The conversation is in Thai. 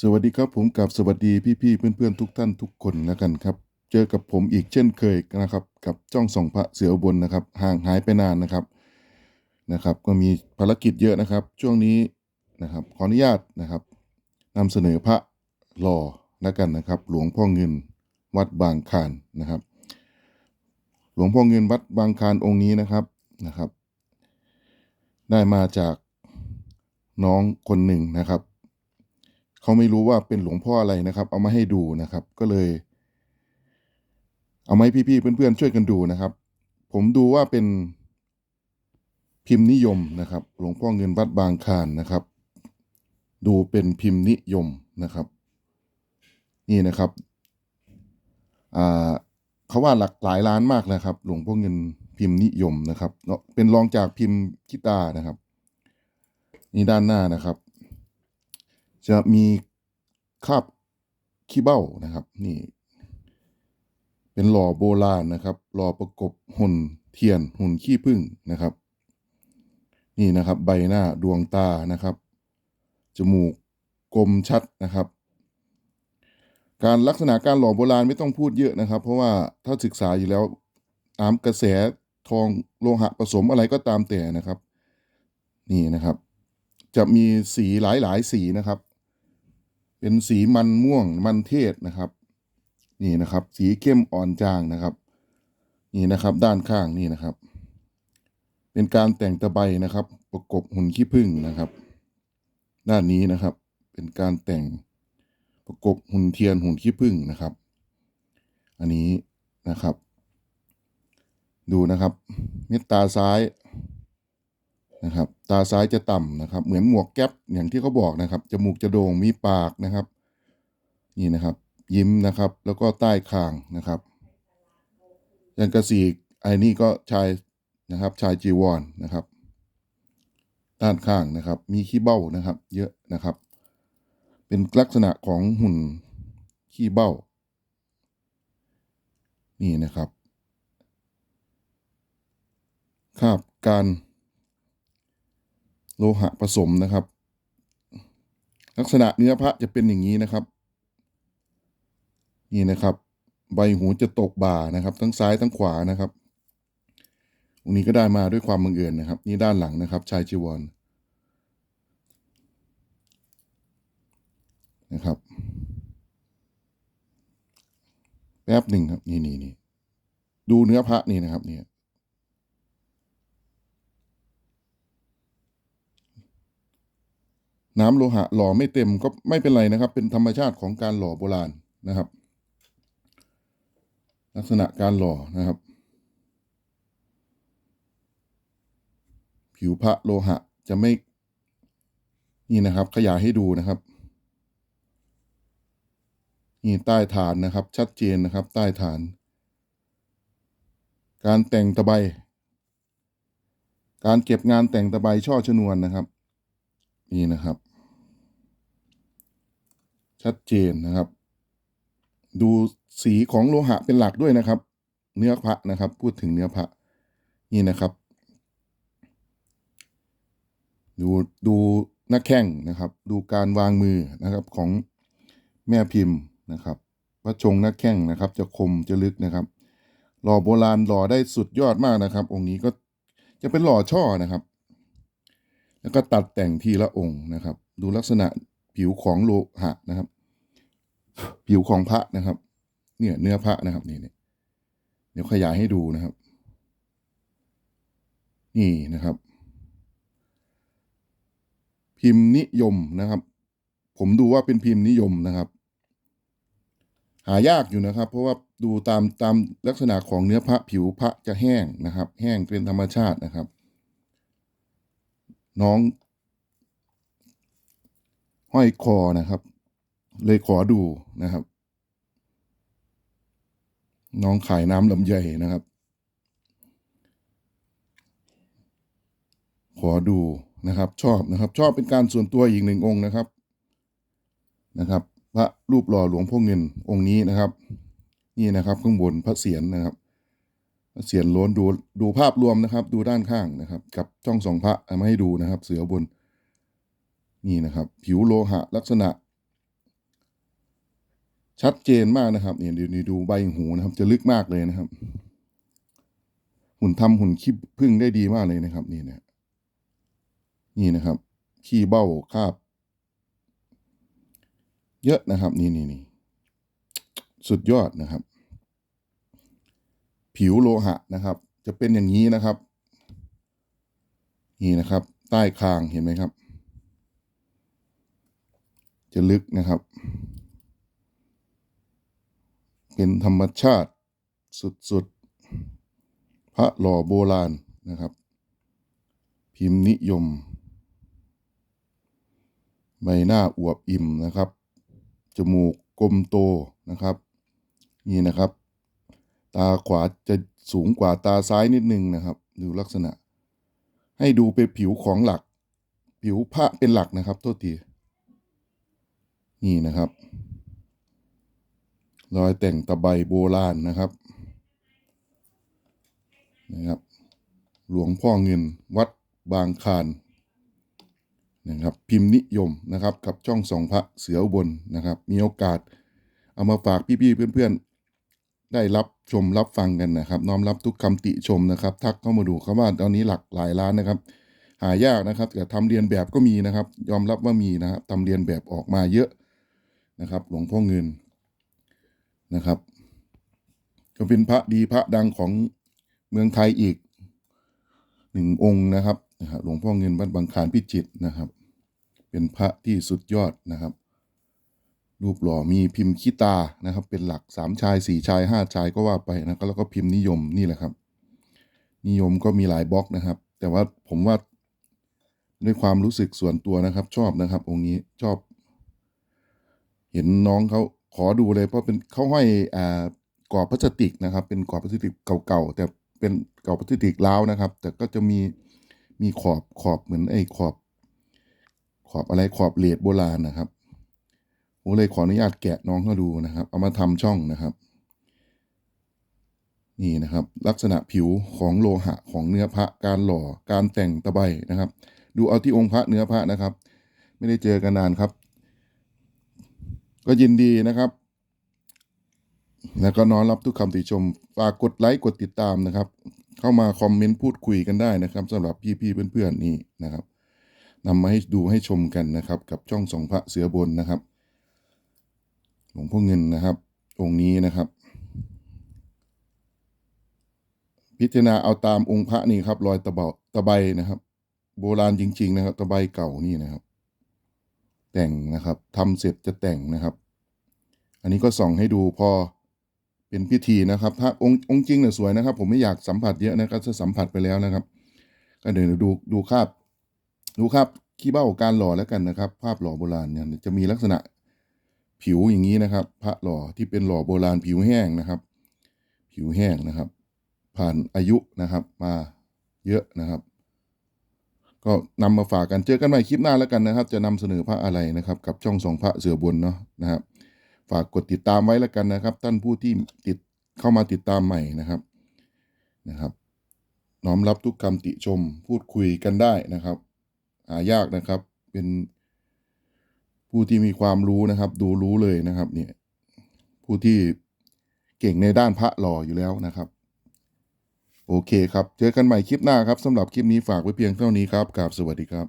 สวัสดีครับผมกับสวัสดีพี่ๆเพื่อนๆทุกท่านทุกคนแล้วกันครับ เจอกับผมอีกเช่นเคยนะครับ กับจ้องส่องพระเสือบนนะครับ ห่างหายไปนานนะครับนะครับ ก็มีภารกิจเยอะนะครับ ช่วงนี้นะครับขออนุญาตนะครับนำเสนอพระหล่อแล้วกันนะครับ หลวงพ่อเงินวัดบางคานนะครับ หลวงพ่อเงินวัดบางคานองค์นี้นะครับนะครับ ได้มาจากน้องคนหนึ่งนะครับ เขาไม่รู้ว่าเป็นหลวงพ่ออะไรนะครับ เอามาให้ดูนะครับ ก็เลย เอามาให้พี่ๆเพื่อนๆช่วยกันดูนะครับ ผมดูว่าเป็นพิมพ์นิยมนะครับ หลวงพ่อเงินวัดบางคานนะครับ ดูเป็นพิมพ์นิยมนะครับ นี่นะครับเขาว่าหลักหลายล้านมากนะครับ หลวงพ่อเงินพิมพ์นิยมนะครับเนาะเป็นรองจากพิมพ์คิตานะครับ นี่ด้านหน้านะครับ จะมีคาบขี้เบ้านะครับ นี่ เป็นหล่อโบราณนะครับหล่อประกบหุ่นเทียนหุ่นขี้ผึ้งนะครับ นี่นะครับใบหน้าดวงตานะครับ จมูกกลมชัดนะครับ การลักษณะการหล่อโบราณไม่ต้องพูดเยอะนะครับ เพราะว่าถ้าศึกษาอยู่แล้วตามกระแสทองโลหะผสมอะไรก็ตามแต่นะครับ นี่นะครับ จะมีสีหลายหลายๆสีนะครับ เป็นสีมันม่วงมันเทศนะครับ นี่นะครับ สีเข้มอ่อนจางนะครับ นี่นะครับ ด้านข้างนี่นะครับ เป็นการแต่งตะไบนะครับ ประกบหุ่นขี้ผึ้งนะครับ ด้านนี้นะครับ เป็นการแต่งประกบหุ่นเทียนหุ่นขี้ผึ้งนะครับ อันนี้นะครับ ดูนะครับ เม็ดตาซ้าย นะครับ ตาซ้ายจะต่ำนะครับ เหมือนหมวกแก๊ปอย่างที่เขาบอกนะครับ จมูกจะโด่งมีปากนะครับ นี่นะครับ ยิ้มนะครับ แล้วก็ใต้คางนะครับยันกระสีไอ้นี่ก็ชายนะครับ ชายจีวรนะครับ ด้านข้างนะครับ มีขี้เบ้านะครับ เยอะนะครับ เป็นลักษณะของหุ่นขี้เบ้า นี่นะครับคาบการ โลหะผสมนะครับ ลักษณะเนื้อพระจะเป็นอย่างนี้นะครับ นี่นะครับ ใบหูจะตกบ่านะครับ ทั้งซ้ายทั้งขวานะครับองค์นี้ก็ได้มาด้วยความบังเอิญนะครับ นี่ด้านหลังนะครับ ชายจีวรนะครับ แป๊บหนึ่งครับ นี่นี่นี่ดูเนื้อพระนี่นะครับเนี่ย น้ำโลหะหล่อไม่เต็มก็ไม่เป็นไรนะครับ เป็นธรรมชาติของการหล่อโบราณนะครับ ลักษณะการหล่อนะครับ ผิวพระโลหะจะไม่นี่นะครับ ขยายให้ดูนะครับนี่ใต้ฐานนะครับ ชัดเจนนะครับ ใต้ฐาน การแต่งตะไบการเก็บงานแต่งตะไบช่อชนวนนะครับ นี่นะครับ ชัดเจนนะครับ ดูสีของโลหะเป็นหลักด้วยนะครับ เนื้อพระนะครับ พูดถึงเนื้อพระนี่นะครับ ดูดูหน้าแข้งนะครับ ดูการวางมือนะครับของแม่พิมพ์นะครับพระชงหน้าแข้งนะครับ จะคมจะลึกนะครับ หล่อโบราณหล่อได้สุดยอดมากนะครับ องค์นี้ก็จะเป็นหล่อช่อนะครับ แล้วก็ตัดแต่งทีละองค์นะครับ ดูลักษณะผิวของโลหะนะครับ ผิวของพระนะครับ เนี่ยเนื้อพระนะครับนี่เนี่ยเดี๋ยวขยายให้ดูนะครับ นี่นะครับ พิมพ์นิยมนะครับ ผมดูว่าเป็นพิมพ์นิยมนะครับ หายากอยู่นะครับ เพราะว่าดูตามตามลักษณะของเนื้อพระผิวพระจะแห้งนะครับ แห้งเป็นธรรมชาตินะครับ น้องห้อยคอนะครับ เลยขอดูนะครับ น้องขายน้ำลำไยนะครับ ขอดูนะครับ ชอบนะครับ ชอบเป็นการส่วนตัวอีกหนึ่งองค์นะครับนะครับ พระรูปหล่อหลวงพ่อเงินองค์นี้นะครับ นี่นะครับข้างบนพระเศียรนะครับพระเศียรล้นดูดูภาพรวมนะครับ ดูด้านข้างนะครับ กับช่องสองพระเอามาให้ดูนะครับ เสือบนนี่นะครับ ผิวโลหะลักษณะ ชัดเจนมากนะครับเนี่ยดูดูดูใบหูนะครับ จะลึกมากเลยนะครับ หุ่นทำหุ่นขี้ผึ้งได้ดีมากเลยนะครับ นี่นะนี่นะครับขี้เบ้าคาบ เยอะนะครับ นี่นี่นี่สุดยอดนะครับ ผิวโลหะนะครับ จะเป็นอย่างนี้นะครับ นี่นะครับ ใต้คางเห็นไหมครับ จะลึกนะครับ เป็นธรรมชาติสุดๆ พระหล่อโบราณนะครับ พิมพ์นิยม ใบหน้าอวบอิ่มนะครับ จมูกกลมโตนะครับ นี่นะครับ ตาขวาจะสูงกว่าตาซ้ายนิดนึงนะครับ ดูลักษณะ ให้ดูเป็นผิวของหลัก ผิวพระเป็นหลักนะครับ โทษที นี่นะครับ รอยแต่งตะไบโบราณนะครับนะครับ หลวงพ่อเงินวัดบางคานนะครับพิมพ์นิยมนะครับกับช่องสองพระเสือบนนะครับ มีโอกาสเอามาฝากพี่ๆเพื่อนๆ ได้รับชมรับฟังกันนะครับ น้อมรับทุกคำติชมนะครับ ทักเข้ามาดูคำว่าตอนนี้หลักหลายล้านนะครับ หายากนะครับแต่ทำเรียนแบบก็มีนะครับ ยอมรับว่ามีนะครับทำเรียนแบบออกมาเยอะนะครับ หลวงพ่อเงิน นะครับ ก็เป็นพระดีพระดังของเมืองไทยอีกหนึ่งองค์นะครับหลวงพ่อเงินวัดบางคานพิจิตรนะครับ เป็นพระที่สุดยอดนะครับ รูปหล่อมีพิมพ์ขี้ตานะครับ เป็นหลักสามชายสี่ชายห้าชายก็ว่าไปนะครับแล้วก็พิมพ์นิยมนี่แหละครับ นิยมก็มีหลายบล็อกนะครับ แต่ว่าผมว่าด้วยความรู้สึกส่วนตัวนะครับ ชอบนะครับ องค์นี้ชอบ เห็นน้องเขา ขอดูเลยเพราะเป็นเขาห้อยอ่ากรอบพลาสติกนะครับ เป็นกรอบพลาสติกเก่าๆแต่เป็นกรอบพลาสติกล้าวนะครับ แต่ก็จะมีมีขอบขอบเหมือนไอ้ขอบ ขอบอะไรขอบเลดโบราณนะครับผมเลยขออนุญาตแกะน้องเขาดูนะครับ เอามาทำช่องนะครับ นี่นะครับ ลักษณะผิวของโลหะของเนื้อพระการหล่อการแต่งตะไบนะครับ ดูเอาที่องค์พระเนื้อพระนะครับ ไม่ได้เจอกันนานครับ ก็ยินดีนะครับ แล้วก็น้อมรับทุกคำติชม ฝากกดไลค์กดติดตามนะครับ เข้ามาคอมเมนต์พูดคุยกันได้นะครับสำหรับพี่ๆเพื่อนๆนี่นะครับนำมาให้ดูให้ชมกันนะครับ กับช่องสองพระเสือบนนะครับ หลวงพ่อเงินนะครับ องค์นี้นะครับ พิจารณาเอาตามองค์พระนี่ครับรอยตะเบาตะไบนะครับ โบราณจริง ๆ นะครับ ตะไบเก่านี่นะครับ แต่งนะครับทำเสร็จจะแต่งนะครับ อันนี้ก็ส่องให้ดูพอเป็นพิธีนะครับถ้าองค์องค์จริงเนี่ยสวยนะครับ ผมไม่อยากสัมผัสเยอะนะครับจะสัมผัสไปแล้วนะครับ ก็เดี๋ยวดูดูคาบดูคาบขี้เบ้าการหล่อแล้วกันนะครับ ภาพหล่อโบราณเนี่ยจะมีลักษณะผิวอย่างนี้นะครับ พระหล่อที่เป็นหล่อโบราณผิวแห้งนะครับ ผิวแห้งนะครับ ผ่านอายุนะครับ มาเยอะนะครับ ก็นำมาฝากกันเจอกันใหม่คลิปหน้าแล้วกันนะครับ จะนำเสนอพระอะไรนะครับ กับช่องสองพระเสือบนเนาะนะครับ ฝากกดติดตามไว้แล้วกันนะครับ ท่านผู้ที่ติดเข้ามาติดตามใหม่นะครับนะครับ น้อมรับทุกคำติชมพูดคุยกันได้นะครับหายากนะครับ เป็นผู้ที่มีความรู้นะครับ ดูรู้เลยนะครับ เนี่ย ผู้ที่เก่งในด้านพระหล่ออยู่แล้วนะครับ โอเคครับ เจอกันใหม่คลิปหน้าครับสำหรับคลิปนี้ฝากไว้เพียงเท่านี้ครับกราบสวัสดีครับ